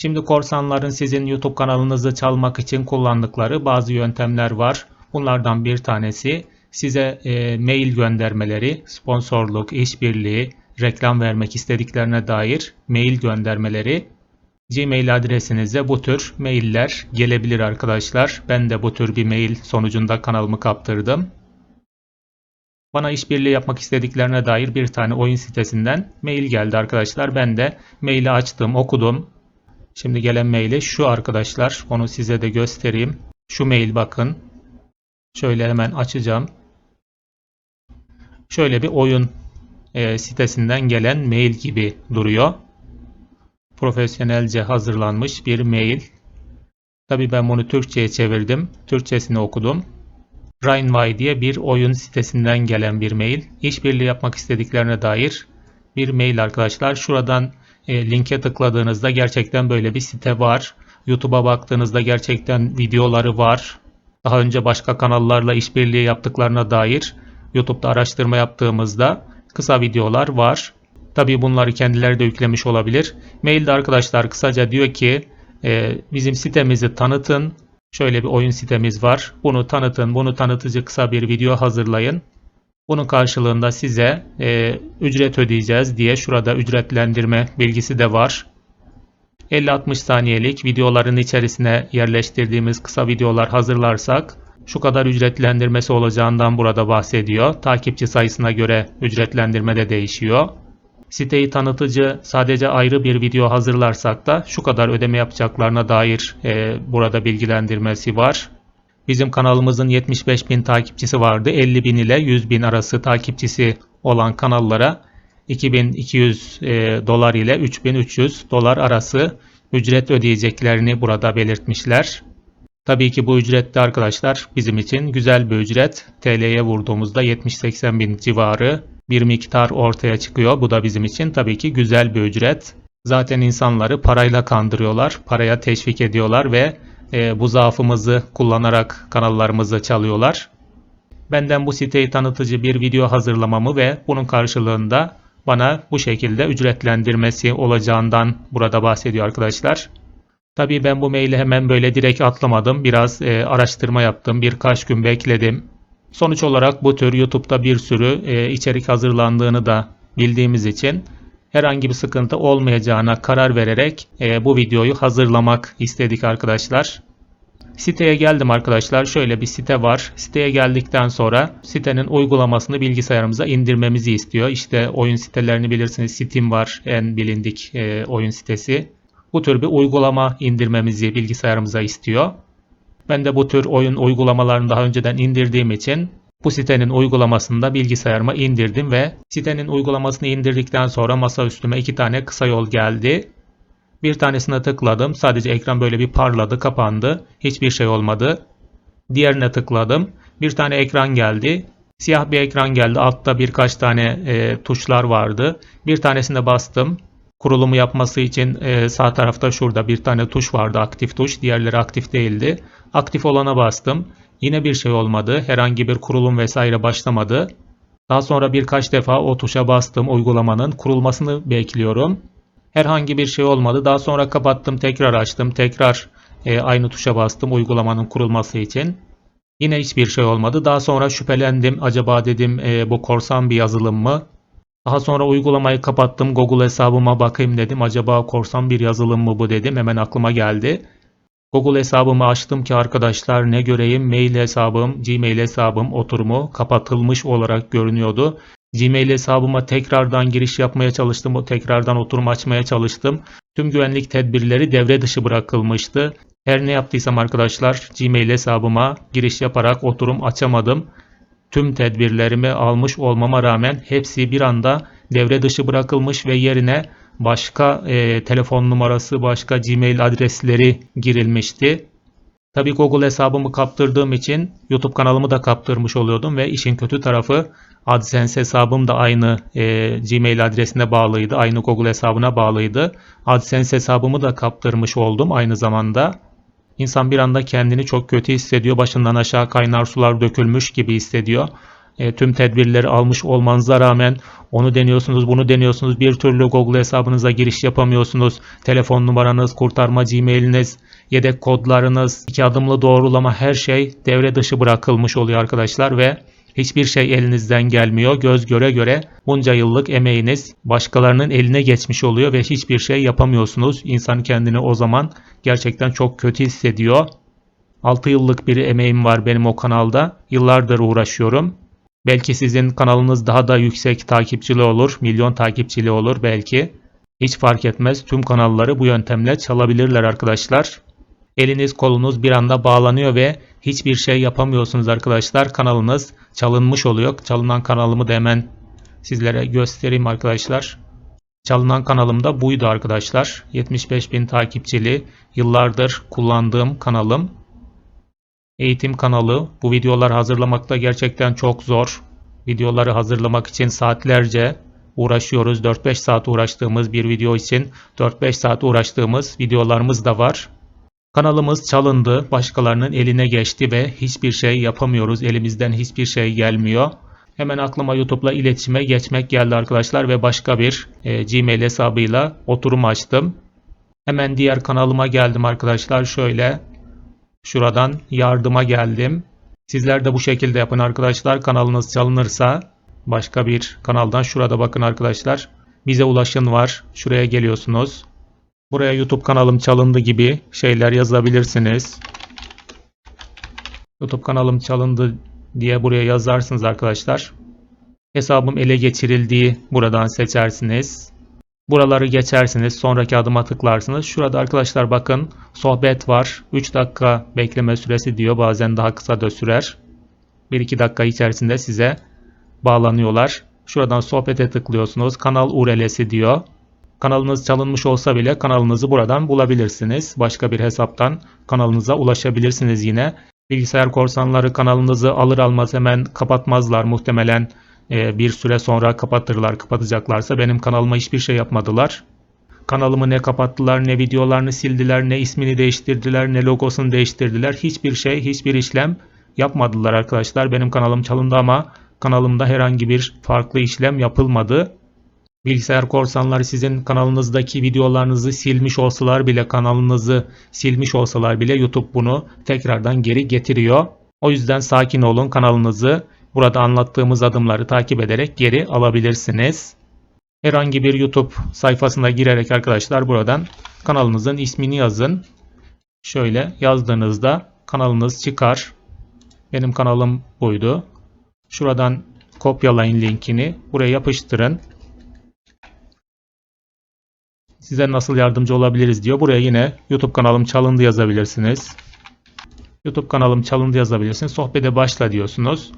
Şimdi korsanların sizin YouTube kanalınızı çalmak için kullandıkları bazı yöntemler var. Bunlardan bir tanesi size e, mail göndermeleri, sponsorluk, işbirliği, reklam vermek istediklerine dair mail göndermeleri. Gmail adresinize bu tür mailler gelebilir arkadaşlar. Ben de bu tür bir mail sonucunda kanalımı kaptırdım. Bana işbirliği yapmak istediklerine dair bir tane oyun sitesinden mail geldi arkadaşlar. Ben de maili açtım, okudum. Şimdi gelen maili şu arkadaşlar. Onu size de göstereyim. Şu mail bakın. Şöyle hemen açacağım. Şöyle bir oyun e, sitesinden gelen mail gibi duruyor. Profesyonelce hazırlanmış bir mail. Tabi ben bunu Türkçe'ye çevirdim. Türkçesini okudum. Rainway diye bir oyun sitesinden gelen bir mail. İşbirliği yapmak istediklerine dair bir mail arkadaşlar. Şuradan e, linke tıkladığınızda gerçekten böyle bir site var. YouTube'a baktığınızda gerçekten videoları var. Daha önce başka kanallarla işbirliği yaptıklarına dair YouTube'da araştırma yaptığımızda kısa videolar var. Tabi bunları kendileri de yüklemiş olabilir. Mailde arkadaşlar kısaca diyor ki e, bizim sitemizi tanıtın. Şöyle bir oyun sitemiz var. Bunu tanıtın. Bunu tanıtıcı kısa bir video hazırlayın. Bunun karşılığında size e, ücret ödeyeceğiz diye şurada ücretlendirme bilgisi de var. 50-60 saniyelik videoların içerisine yerleştirdiğimiz kısa videolar hazırlarsak şu kadar ücretlendirmesi olacağından burada bahsediyor. Takipçi sayısına göre ücretlendirme de değişiyor. Siteyi tanıtıcı sadece ayrı bir video hazırlarsak da şu kadar ödeme yapacaklarına dair e, burada bilgilendirmesi var. Bizim kanalımızın 75 bin takipçisi vardı. 50 bin ile 100 bin arası takipçisi olan kanallara 2200 e, dolar ile 3300 dolar arası ücret ödeyeceklerini burada belirtmişler. Tabii ki bu ücrette arkadaşlar bizim için güzel bir ücret. TL'ye vurduğumuzda 70-80 bin civarı bir miktar ortaya çıkıyor. Bu da bizim için tabii ki güzel bir ücret. Zaten insanları parayla kandırıyorlar, paraya teşvik ediyorlar ve e, bu zaafımızı kullanarak kanallarımızı çalıyorlar. Benden bu siteyi tanıtıcı bir video hazırlamamı ve bunun karşılığında bana bu şekilde ücretlendirmesi olacağından burada bahsediyor arkadaşlar. Tabii ben bu maili hemen böyle direkt atlamadım. Biraz e, araştırma yaptım. Birkaç gün bekledim. Sonuç olarak bu tür YouTube'da bir sürü e, içerik hazırlandığını da bildiğimiz için herhangi bir sıkıntı olmayacağına karar vererek e, bu videoyu hazırlamak istedik arkadaşlar. Siteye geldim arkadaşlar. Şöyle bir site var. Siteye geldikten sonra sitenin uygulamasını bilgisayarımıza indirmemizi istiyor. İşte oyun sitelerini bilirsiniz. Steam var en bilindik e, oyun sitesi. Bu tür bir uygulama indirmemizi bilgisayarımıza istiyor. Ben de bu tür oyun uygulamalarını daha önceden indirdiğim için bu sitenin uygulamasını da bilgisayarıma indirdim ve sitenin uygulamasını indirdikten sonra masa üstüme iki tane kısa yol geldi. Bir tanesine tıkladım. Sadece ekran böyle bir parladı, kapandı. Hiçbir şey olmadı. Diğerine tıkladım. Bir tane ekran geldi. Siyah bir ekran geldi. Altta birkaç tane e, tuşlar vardı. Bir tanesine bastım. Kurulumu yapması için e, sağ tarafta şurada bir tane tuş vardı aktif tuş. Diğerleri aktif değildi. Aktif olana bastım. Yine bir şey olmadı. Herhangi bir kurulum vesaire başlamadı. Daha sonra birkaç defa o tuşa bastım. Uygulamanın kurulmasını bekliyorum. Herhangi bir şey olmadı. Daha sonra kapattım. Tekrar açtım. Tekrar e, aynı tuşa bastım uygulamanın kurulması için. Yine hiçbir şey olmadı. Daha sonra şüphelendim. Acaba dedim e, bu korsan bir yazılım mı? Daha sonra uygulamayı kapattım. Google hesabıma bakayım dedim. Acaba korsan bir yazılım mı bu dedim. Hemen aklıma geldi. Google hesabımı açtım ki arkadaşlar ne göreyim mail hesabım, Gmail hesabım oturumu kapatılmış olarak görünüyordu. Gmail hesabıma tekrardan giriş yapmaya çalıştım. Tekrardan oturum açmaya çalıştım. Tüm güvenlik tedbirleri devre dışı bırakılmıştı. Her ne yaptıysam arkadaşlar Gmail hesabıma giriş yaparak oturum açamadım. Tüm tedbirlerimi almış olmama rağmen hepsi bir anda devre dışı bırakılmış ve yerine başka e, telefon numarası, başka Gmail adresleri girilmişti. Tabii Google hesabımı kaptırdığım için YouTube kanalımı da kaptırmış oluyordum ve işin kötü tarafı AdSense hesabım da aynı e, Gmail adresine bağlıydı. Aynı Google hesabına bağlıydı. AdSense hesabımı da kaptırmış oldum aynı zamanda. İnsan bir anda kendini çok kötü hissediyor. Başından aşağı kaynar sular dökülmüş gibi hissediyor. E, tüm tedbirleri almış olmanıza rağmen onu deniyorsunuz, bunu deniyorsunuz. Bir türlü Google hesabınıza giriş yapamıyorsunuz. Telefon numaranız, kurtarma Gmail'iniz, yedek kodlarınız, iki adımlı doğrulama her şey devre dışı bırakılmış oluyor arkadaşlar ve hiçbir şey elinizden gelmiyor. Göz göre göre bunca yıllık emeğiniz başkalarının eline geçmiş oluyor ve hiçbir şey yapamıyorsunuz. İnsan kendini o zaman gerçekten çok kötü hissediyor. 6 yıllık bir emeğim var benim o kanalda. Yıllardır uğraşıyorum. Belki sizin kanalınız daha da yüksek takipçili olur, milyon takipçili olur belki. Hiç fark etmez. Tüm kanalları bu yöntemle çalabilirler arkadaşlar. Eliniz kolunuz bir anda bağlanıyor ve hiçbir şey yapamıyorsunuz arkadaşlar. Kanalınız çalınmış oluyor. Çalınan kanalımı da hemen sizlere göstereyim arkadaşlar. Çalınan kanalım da buydu arkadaşlar. 75 bin takipçili yıllardır kullandığım kanalım. Eğitim kanalı. Bu videolar hazırlamakta gerçekten çok zor. Videoları hazırlamak için saatlerce uğraşıyoruz. 4-5 saat uğraştığımız bir video için 4-5 saat uğraştığımız videolarımız da var. Kanalımız çalındı, başkalarının eline geçti ve hiçbir şey yapamıyoruz. Elimizden hiçbir şey gelmiyor. Hemen aklıma YouTube'la iletişime geçmek geldi arkadaşlar ve başka bir e, Gmail hesabıyla oturum açtım. Hemen diğer kanalıma geldim arkadaşlar. Şöyle şuradan yardıma geldim. Sizler de bu şekilde yapın arkadaşlar. Kanalınız çalınırsa başka bir kanaldan şurada bakın arkadaşlar. Bize ulaşın var. Şuraya geliyorsunuz. Buraya YouTube kanalım çalındı gibi şeyler yazabilirsiniz. YouTube kanalım çalındı diye buraya yazarsınız arkadaşlar. Hesabım ele geçirildiği buradan seçersiniz. Buraları geçersiniz. Sonraki adıma tıklarsınız. Şurada arkadaşlar bakın sohbet var. 3 dakika bekleme süresi diyor. Bazen daha kısa da sürer. 1-2 dakika içerisinde size bağlanıyorlar. Şuradan sohbete tıklıyorsunuz. Kanal URL'si diyor. Kanalınız çalınmış olsa bile kanalınızı buradan bulabilirsiniz. Başka bir hesaptan kanalınıza ulaşabilirsiniz yine. Bilgisayar korsanları kanalınızı alır almaz hemen kapatmazlar muhtemelen e, bir süre sonra kapatırlar kapatacaklarsa benim kanalıma hiçbir şey yapmadılar. Kanalımı ne kapattılar ne videolarını sildiler ne ismini değiştirdiler ne logosunu değiştirdiler. Hiçbir şey hiçbir işlem yapmadılar arkadaşlar. Benim kanalım çalındı ama kanalımda herhangi bir farklı işlem yapılmadı. Bilgisayar korsanları sizin kanalınızdaki videolarınızı silmiş olsalar bile kanalınızı silmiş olsalar bile YouTube bunu tekrardan geri getiriyor. O yüzden sakin olun kanalınızı burada anlattığımız adımları takip ederek geri alabilirsiniz. Herhangi bir YouTube sayfasına girerek arkadaşlar buradan kanalınızın ismini yazın. Şöyle yazdığınızda kanalınız çıkar. Benim kanalım buydu. Şuradan kopyalayın linkini. Buraya yapıştırın size nasıl yardımcı olabiliriz diyor. Buraya yine YouTube kanalım çalındı yazabilirsiniz. YouTube kanalım çalındı yazabilirsiniz. Sohbete başla diyorsunuz.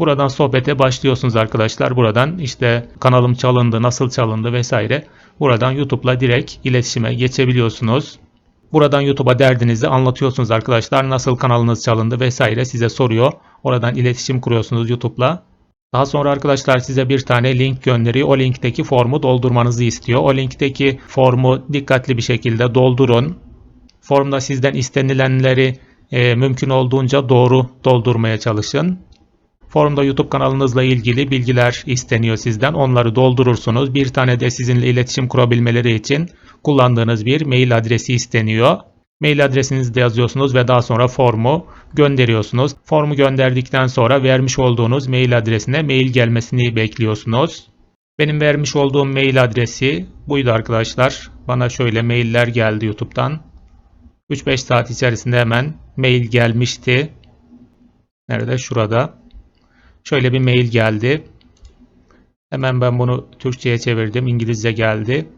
Buradan sohbete başlıyorsunuz arkadaşlar. Buradan işte kanalım çalındı, nasıl çalındı vesaire. Buradan YouTube'la direkt iletişime geçebiliyorsunuz. Buradan YouTube'a derdinizi anlatıyorsunuz arkadaşlar. Nasıl kanalınız çalındı vesaire size soruyor. Oradan iletişim kuruyorsunuz YouTube'la. Daha sonra arkadaşlar size bir tane link gönderiyor. O linkteki formu doldurmanızı istiyor. O linkteki formu dikkatli bir şekilde doldurun. Formda sizden istenilenleri e, mümkün olduğunca doğru doldurmaya çalışın. Formda YouTube kanalınızla ilgili bilgiler isteniyor sizden. Onları doldurursunuz. Bir tane de sizinle iletişim kurabilmeleri için kullandığınız bir mail adresi isteniyor. Mail adresinizi de yazıyorsunuz ve daha sonra formu gönderiyorsunuz. Formu gönderdikten sonra vermiş olduğunuz mail adresine mail gelmesini bekliyorsunuz. Benim vermiş olduğum mail adresi buydu arkadaşlar. Bana şöyle mailler geldi YouTube'dan. 3-5 saat içerisinde hemen mail gelmişti. Nerede? Şurada. Şöyle bir mail geldi. Hemen ben bunu Türkçe'ye çevirdim. İngilizce geldi.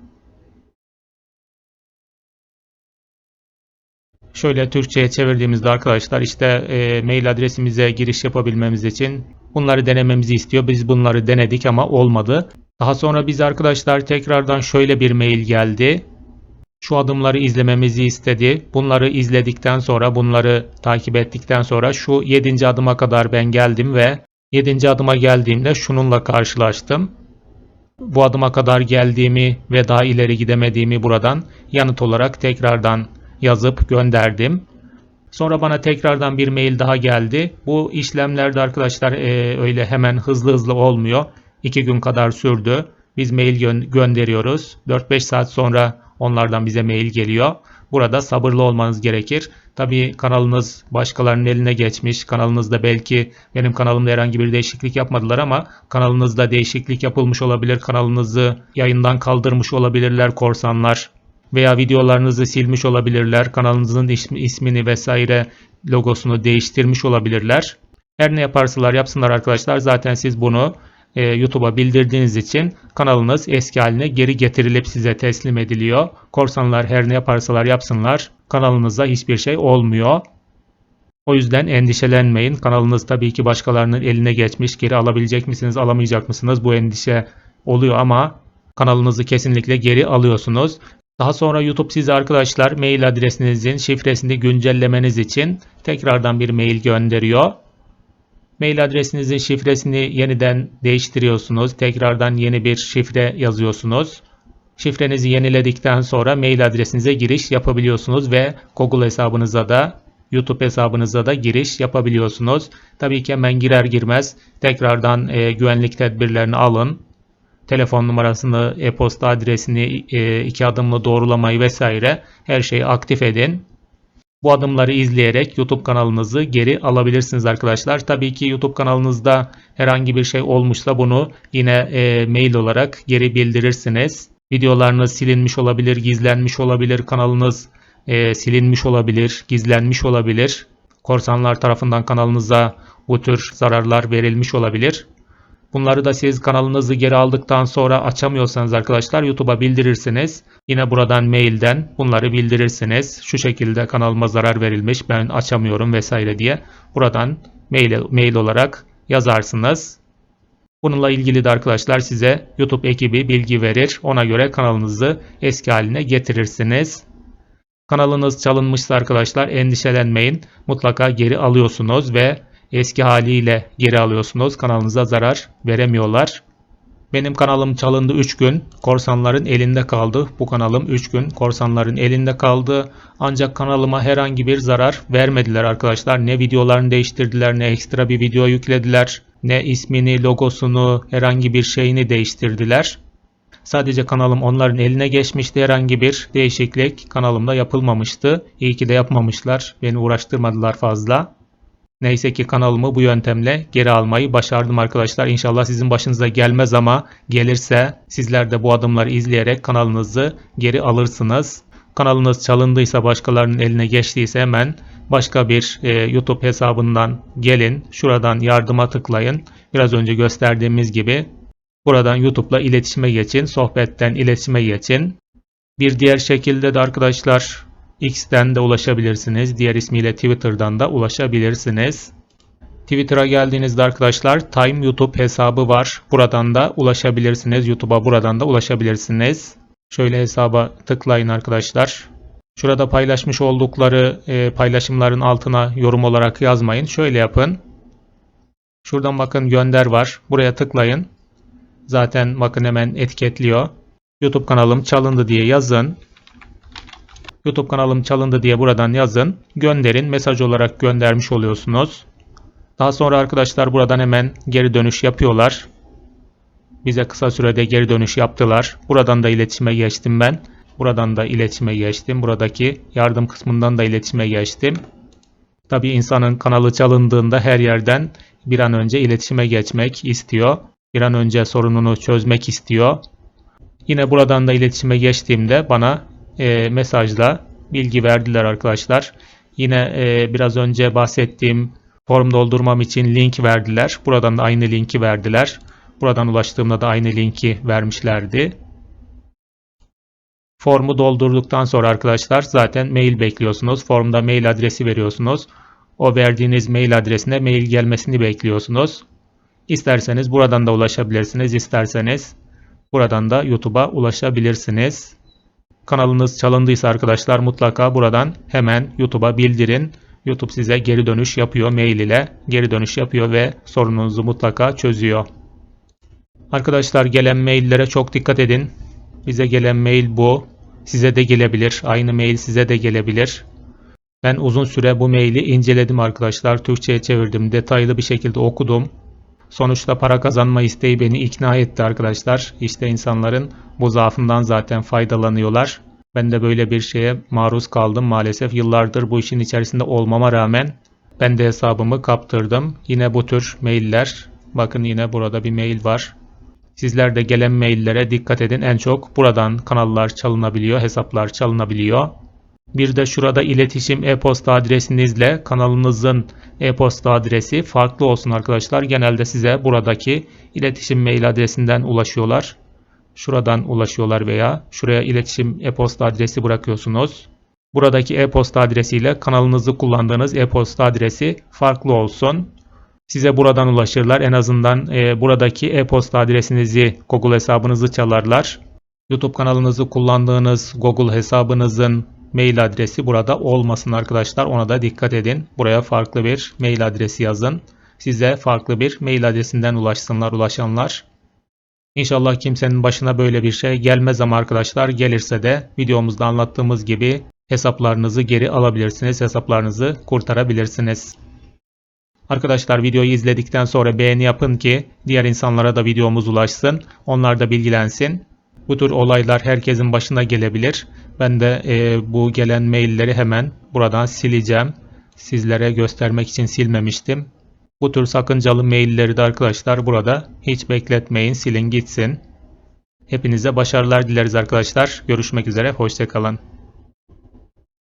Şöyle Türkçe'ye çevirdiğimizde arkadaşlar işte e, mail adresimize giriş yapabilmemiz için bunları denememizi istiyor. Biz bunları denedik ama olmadı. Daha sonra biz arkadaşlar tekrardan şöyle bir mail geldi. Şu adımları izlememizi istedi. Bunları izledikten sonra bunları takip ettikten sonra şu 7. adıma kadar ben geldim ve 7. adıma geldiğimde şununla karşılaştım. Bu adıma kadar geldiğimi ve daha ileri gidemediğimi buradan yanıt olarak tekrardan yazıp gönderdim. Sonra bana tekrardan bir mail daha geldi. Bu işlemlerde arkadaşlar e, öyle hemen hızlı hızlı olmuyor. 2 gün kadar sürdü. Biz mail gö- gönderiyoruz. 4-5 saat sonra onlardan bize mail geliyor. Burada sabırlı olmanız gerekir. Tabii kanalınız başkalarının eline geçmiş. Kanalınızda belki benim kanalımda herhangi bir değişiklik yapmadılar ama kanalınızda değişiklik yapılmış olabilir. Kanalınızı yayından kaldırmış olabilirler korsanlar veya videolarınızı silmiş olabilirler. Kanalınızın ismi- ismini vesaire logosunu değiştirmiş olabilirler. Her ne yaparsalar yapsınlar arkadaşlar. Zaten siz bunu e, YouTube'a bildirdiğiniz için kanalınız eski haline geri getirilip size teslim ediliyor. Korsanlar her ne yaparsalar yapsınlar kanalınıza hiçbir şey olmuyor. O yüzden endişelenmeyin. Kanalınız tabii ki başkalarının eline geçmiş. Geri alabilecek misiniz, alamayacak mısınız? Bu endişe oluyor ama kanalınızı kesinlikle geri alıyorsunuz. Daha sonra YouTube size arkadaşlar mail adresinizin şifresini güncellemeniz için tekrardan bir mail gönderiyor. Mail adresinizin şifresini yeniden değiştiriyorsunuz. Tekrardan yeni bir şifre yazıyorsunuz. Şifrenizi yeniledikten sonra mail adresinize giriş yapabiliyorsunuz ve Google hesabınıza da YouTube hesabınıza da giriş yapabiliyorsunuz. Tabii ki hemen girer girmez tekrardan e, güvenlik tedbirlerini alın. Telefon numarasını, e-posta adresini, e, iki adımlı doğrulamayı vesaire her şeyi aktif edin. Bu adımları izleyerek YouTube kanalınızı geri alabilirsiniz arkadaşlar. Tabii ki YouTube kanalınızda herhangi bir şey olmuşsa bunu yine e, mail olarak geri bildirirsiniz. Videolarınız silinmiş olabilir, gizlenmiş olabilir, kanalınız e, silinmiş olabilir, gizlenmiş olabilir. Korsanlar tarafından kanalınıza bu tür zararlar verilmiş olabilir. Bunları da siz kanalınızı geri aldıktan sonra açamıyorsanız arkadaşlar YouTube'a bildirirsiniz. Yine buradan mailden bunları bildirirsiniz. Şu şekilde kanalıma zarar verilmiş ben açamıyorum vesaire diye. Buradan mail, mail olarak yazarsınız. Bununla ilgili de arkadaşlar size YouTube ekibi bilgi verir. Ona göre kanalınızı eski haline getirirsiniz. Kanalınız çalınmışsa arkadaşlar endişelenmeyin. Mutlaka geri alıyorsunuz ve eski haliyle geri alıyorsunuz. Kanalınıza zarar veremiyorlar. Benim kanalım çalındı 3 gün. Korsanların elinde kaldı. Bu kanalım 3 gün korsanların elinde kaldı. Ancak kanalıma herhangi bir zarar vermediler arkadaşlar. Ne videolarını değiştirdiler ne ekstra bir video yüklediler. Ne ismini, logosunu, herhangi bir şeyini değiştirdiler. Sadece kanalım onların eline geçmişti. Herhangi bir değişiklik kanalımda yapılmamıştı. İyi ki de yapmamışlar. Beni uğraştırmadılar fazla. Neyse ki kanalımı bu yöntemle geri almayı başardım arkadaşlar. İnşallah sizin başınıza gelmez ama gelirse sizler de bu adımları izleyerek kanalınızı geri alırsınız. Kanalınız çalındıysa başkalarının eline geçtiyse hemen başka bir e, YouTube hesabından gelin. Şuradan yardıma tıklayın. Biraz önce gösterdiğimiz gibi buradan YouTube'la iletişime geçin. Sohbetten iletişime geçin. Bir diğer şekilde de arkadaşlar X'ten de ulaşabilirsiniz. Diğer ismiyle Twitter'dan da ulaşabilirsiniz. Twitter'a geldiğinizde arkadaşlar Time YouTube hesabı var. Buradan da ulaşabilirsiniz. YouTube'a buradan da ulaşabilirsiniz. Şöyle hesaba tıklayın arkadaşlar. Şurada paylaşmış oldukları e, paylaşımların altına yorum olarak yazmayın. Şöyle yapın. Şuradan bakın gönder var. Buraya tıklayın. Zaten bakın hemen etiketliyor. YouTube kanalım çalındı diye yazın. YouTube kanalım çalındı diye buradan yazın. Gönderin. Mesaj olarak göndermiş oluyorsunuz. Daha sonra arkadaşlar buradan hemen geri dönüş yapıyorlar. Bize kısa sürede geri dönüş yaptılar. Buradan da iletişime geçtim ben. Buradan da iletişime geçtim. Buradaki yardım kısmından da iletişime geçtim. Tabi insanın kanalı çalındığında her yerden bir an önce iletişime geçmek istiyor. Bir an önce sorununu çözmek istiyor. Yine buradan da iletişime geçtiğimde bana e, mesajla bilgi verdiler arkadaşlar. Yine e, biraz önce bahsettiğim form doldurmam için link verdiler. Buradan da aynı linki verdiler. Buradan ulaştığımda da aynı linki vermişlerdi. Formu doldurduktan sonra arkadaşlar zaten mail bekliyorsunuz. Formda mail adresi veriyorsunuz. O verdiğiniz mail adresine mail gelmesini bekliyorsunuz. İsterseniz buradan da ulaşabilirsiniz. İsterseniz buradan da YouTube'a ulaşabilirsiniz. Kanalınız çalındıysa arkadaşlar mutlaka buradan hemen YouTube'a bildirin. YouTube size geri dönüş yapıyor mail ile geri dönüş yapıyor ve sorununuzu mutlaka çözüyor. Arkadaşlar gelen maillere çok dikkat edin. Bize gelen mail bu. Size de gelebilir. Aynı mail size de gelebilir. Ben uzun süre bu maili inceledim arkadaşlar. Türkçe'ye çevirdim. Detaylı bir şekilde okudum. Sonuçta para kazanma isteği beni ikna etti arkadaşlar. İşte insanların bu zaafından zaten faydalanıyorlar. Ben de böyle bir şeye maruz kaldım maalesef. Yıllardır bu işin içerisinde olmama rağmen ben de hesabımı kaptırdım. Yine bu tür mailler. Bakın yine burada bir mail var. Sizler de gelen maillere dikkat edin. En çok buradan kanallar çalınabiliyor, hesaplar çalınabiliyor. Bir de şurada iletişim e-posta adresinizle kanalınızın e-posta adresi farklı olsun arkadaşlar. Genelde size buradaki iletişim mail adresinden ulaşıyorlar. Şuradan ulaşıyorlar veya şuraya iletişim e-posta adresi bırakıyorsunuz. Buradaki e-posta adresiyle kanalınızı kullandığınız e-posta adresi farklı olsun. Size buradan ulaşırlar. En azından e, buradaki e-posta adresinizi, Google hesabınızı çalarlar. YouTube kanalınızı kullandığınız Google hesabınızın mail adresi burada olmasın arkadaşlar. Ona da dikkat edin. Buraya farklı bir mail adresi yazın. Size farklı bir mail adresinden ulaşsınlar ulaşanlar. İnşallah kimsenin başına böyle bir şey gelmez ama arkadaşlar gelirse de videomuzda anlattığımız gibi hesaplarınızı geri alabilirsiniz. Hesaplarınızı kurtarabilirsiniz. Arkadaşlar videoyu izledikten sonra beğeni yapın ki diğer insanlara da videomuz ulaşsın. Onlar da bilgilensin. Bu tür olaylar herkesin başına gelebilir. Ben de e, bu gelen mailleri hemen buradan sileceğim. Sizlere göstermek için silmemiştim. Bu tür sakıncalı mailleri de arkadaşlar burada hiç bekletmeyin silin gitsin. Hepinize başarılar dileriz arkadaşlar. Görüşmek üzere hoşçakalın.